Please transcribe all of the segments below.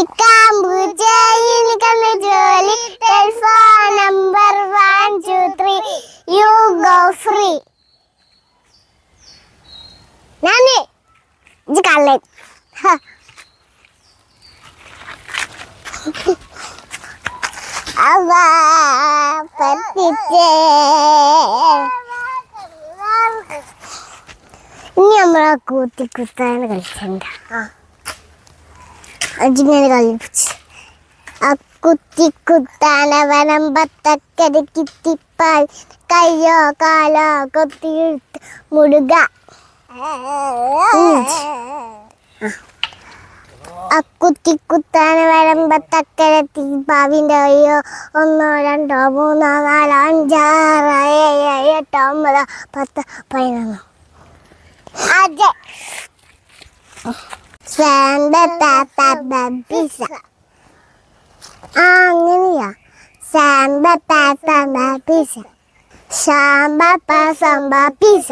വിളിക്കാൻ പൂച്ചയിലിക്കുന്ന ജോലി. Telephone number one two three you go free ഞാനേ ഇത് കള്ളൻ. അവ പറ്റിച്ചേ. ഇനി നമ്മളാ കൂത്തി കുത്താൻ കളിച്ചണ്ട അജിങ്ങനെ കളിപ്പിച്ച് കുത്തി കുത്താന വരമ്പത്തക്കര കിത്തിപ്പാൽ കയ്യോ കാലോ കൊത്തിയെടുത്ത് മുടുക. ആ കുത്തി കുത്താന വരമ്പത്തക്കര തീപ്പാവിന്റെ അയ്യോ ഒന്നോ രണ്ടോ മൂന്നോ നാലോ അഞ്ചാറ് ഏഴ് എട്ട് ഒമ്പത് പത്ത് പതിനൊന്നോ. അതെ. സാന്ത താത്ത ബബിസ ആ അങ്ങനെയാ. സാന്ത താത്ത ബബിസ സാമ്പ പസമ്പ പിസ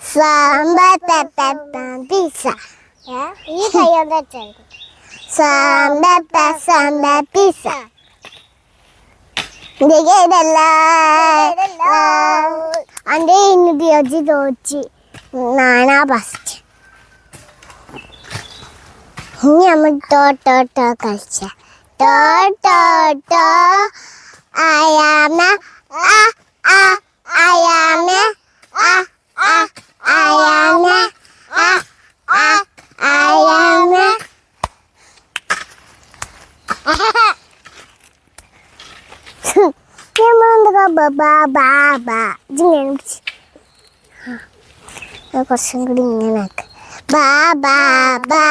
സാമ്പ താത്ത ബബിസ ഈ കയ്യോടെ സാമ്പ പസമ്പ പിസ അന്റെ ഇന്നിട്ട് അജി തോച്ചി. നാനാ ഫസ്റ്റ് ഇനി നമ്മൾ ടോ ടോ ടോ കളിച്ച. ടോ ടോ ടോ. അയാമ ആ ആ അയാമ ആ ആ അയാമ ആ ആ അയാമ. നമ്മളെന്താ ബാ ബാ ബാ ഇതിങ്ങനെ പിടിച്ച് അത് കുറച്ചും കൂടി ഇങ്ങനെ ആക്ക്. ബാ ബാ ബാ.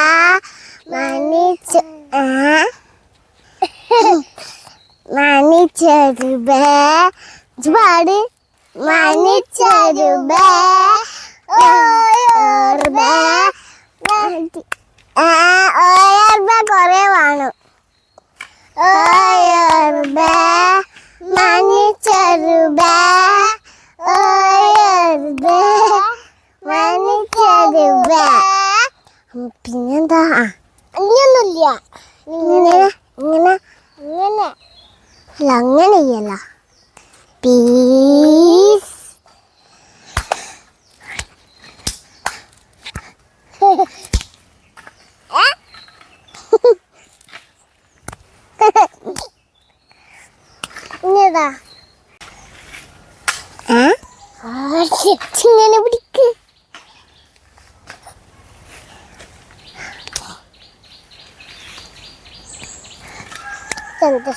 മണിച്ചെരുബേ പാട് മണിച്ചെരുബേ കൊറേ വേണം. ഓയർബേ മണിച്ചെരുബേ ഓയർബേ മണിച്ചെരുബേ പിന്നെന്താ? ഇനിയൊന്നുമില്ല. ഇങ്ങനെ അല്ല അങ്ങനെ ചെയ്യല്ല പീസ് ഇങ്ങതാ ഇങ്ങനെ പിടിക്ക്. എന്ത്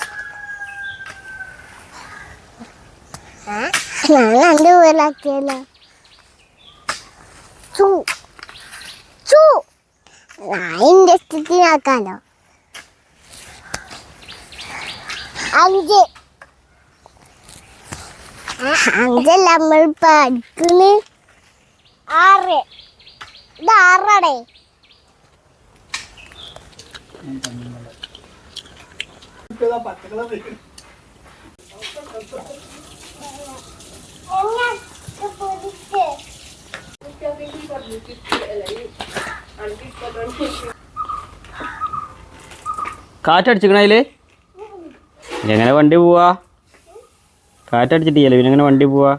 ഞാൻ എന്ത് പോലാക്കിയല്ലോ ചൂ അഞ്ച്. അഞ്ചല്ല നമ്മൾ പഠിക്കുന്ന ആറ്. ഇത് ആറടേ. കാറ്റടിച്ചിക്കണതിൽ എങ്ങനെ വണ്ടി പോവാ? കാറ്റടിച്ചിട്ടില്ല പിന്നെ എങ്ങനെ വണ്ടി പോവാ?